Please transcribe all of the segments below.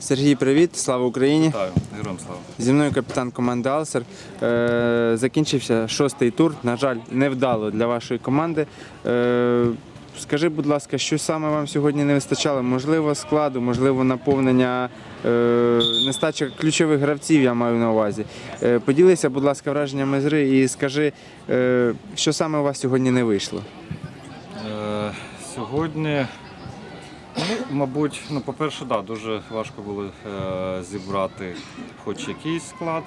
Сергій, привіт, слава Україні! Вітаю, героям слава. Зі мною капітан команди Алсер. Е, закінчився шостий тур. На жаль, невдало для вашої команди. Е, скажи, будь ласка, що саме вам сьогодні не вистачало? Можливо, складу, можливо, наповнення е, нестача ключових гравців, я маю на увазі. Е, поділися, будь ласка, враженнями з гри і скажи, е, що саме у вас сьогодні не вийшло. Е, сьогодні, мабуть, ну, по-перше, да, дуже важко було е, зібрати хоч якийсь склад.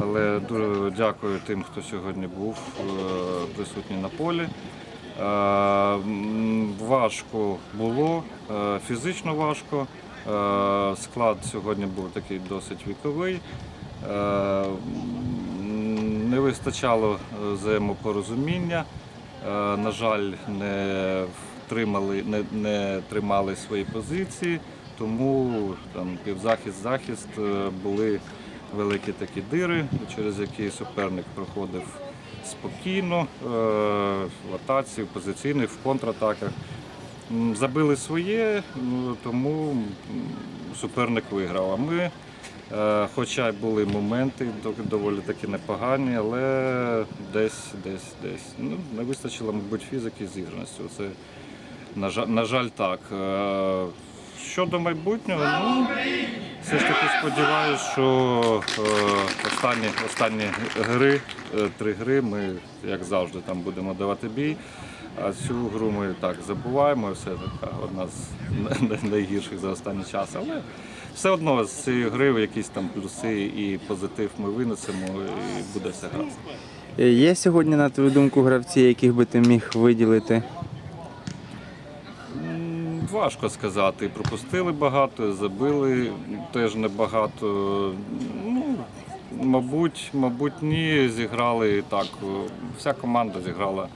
Але дуже дякую тим, хто сьогодні був е, присутній на полі. Е, важко було, е, фізично важко. Е, склад сьогодні був такий досить віковий. Е, не вистачало е, взаємопорозуміння. Е, На жаль, не втримали, не, не тримали свої позиції, тому там півзахист, захист е, були великі такі дири, через які суперник проходив спокійно е, в атаці, в позиційних, в контратаках. Забили своє, тому суперник виграв. А ми, е, хоча й були моменти доволі таки непогані, але десь, десь, десь. Ну, не вистачило, мабуть, фізики і зіграності. Це, на, жаль, на жаль, так. Е, Щодо майбутнього, ну, все ж таки сподіваюся, що е, останні, останні гри, е, три гри, ми, як завжди, там будемо давати бій. А цю гру ми так забуваємо, все така одна з найгірших за останній час. Але все одно з цієї гри якісь там плюси і позитив ми винесемо і буде все гаразд. Є сьогодні, на твою думку, гравці, яких би ти міг виділити? Важко сказати. Пропустили багато, забили теж небагато. Ну, мабуть, мабуть, ні, зіграли так. Вся команда зіграла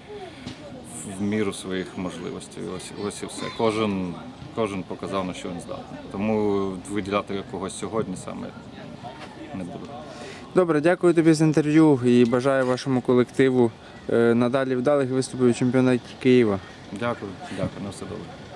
в міру своїх можливостей. Ось, ось і все. Кожен, кожен показав, на що він здатний. Тому виділяти когось сьогодні саме не буду. Добре, дякую тобі за інтерв'ю і бажаю вашому колективу е, надалі вдалих виступів у чемпіонаті Києва. Дякую, дякую, на все добре.